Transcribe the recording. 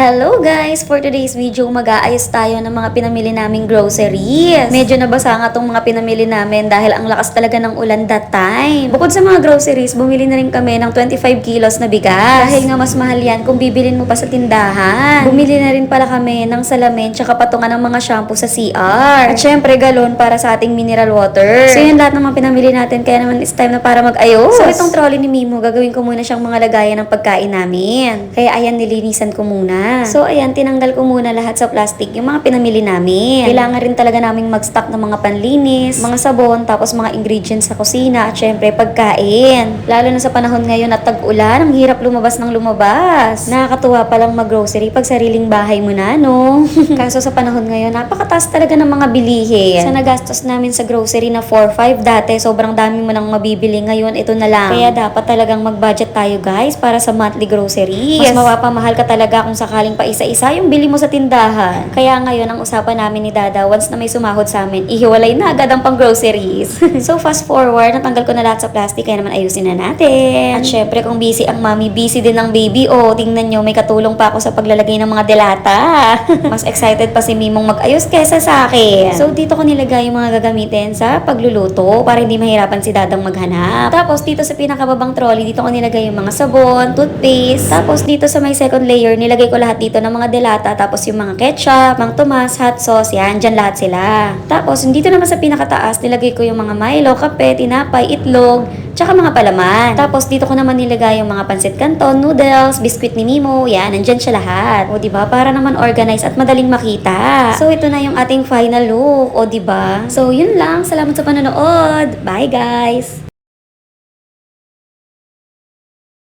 Hello guys! For today's video, mag-aayos tayo ng mga pinamili naming groceries. Medyo nabasa nga tong mga pinamili namin dahil ang lakas talaga ng ulan that time. Bukod sa mga groceries, bumili na rin kami ng 25 kilos na bigas. Dahil nga mas mahal yan kung bibilin mo pa sa tindahan. Bumili na rin pala kami ng salamin tsaka patungan ng mga shampoo sa CR. At syempre galon para sa ating mineral water. So yun lahat ng mga pinamili natin kaya naman it's time na para mag-ayos. So itong trolley ni Mimo, gagawin ko muna siyang mga lagayan ng pagkain namin. Kaya ayan, nilinisan ko muna. So ayan, tinanggal ko muna lahat sa plastic yung mga pinamili namin. Kailangan rin talaga naming mag-stock ng mga panlinis, mga sabon, tapos mga ingredients sa kusina at syempre pagkain. Lalo na sa panahon ngayon at tag-ulan, ang hirap lumabas ng lumabas. Nakakatuwa palang mag-grocery pag sariling bahay mo na, no? Kaso sa panahon ngayon, napakataas talaga ng mga bilihin. Sa nagastos namin sa grocery na 4-5 dati, sobrang dami mo nang mabibili. Ngayon, ito na lang. Kaya dapat talagang mag-budget tayo, guys, para sa monthly groceries. Mas mapapamahal ka talaga kung sakaling pa isa-isa yung bili mo sa tindahan. Kaya ngayon, ang usapan namin ni Dada, once na may sumahod sa amin, ihiwalay na agad ang pang-groceries. so, fast forward, natanggal ko na lahat sa plastic, kaya naman ayusin na natin. At syempre, kung busy ang mami, busy din ang baby. O, tingnan nyo, may katulong pa ako sa paglalagay ng mga delata. Mas excited pa si Mimong mag-ayos kesa sa akin. So, dito ko nilagay yung mga gagamitin sa pagluluto para hindi mahirapan si Dadang maghanap. Tapos, dito sa pinakababang trolley, dito ko nilagay yung mga sabon, toothpaste. Tapos, dito sa may second layer, nilagay ko lahat dito ng mga delata. Tapos, yung mga ketchup, mang tomas, hot sauce, yan, dyan lahat sila. Tapos, dito naman sa pinakataas, nilagay ko yung mga Milo, kape, tinapay, itlog, tsaka mga palaman. Tapos, dito ko naman nilagay yung mga pansit canton, noodles, biscuit ni Mimo, yan, nandyan siya lahat. O, ba Para naman organize at madaling makita. So, ito na yung ating final look, o, ba So, yun lang. Salamat sa panonood. Bye, guys!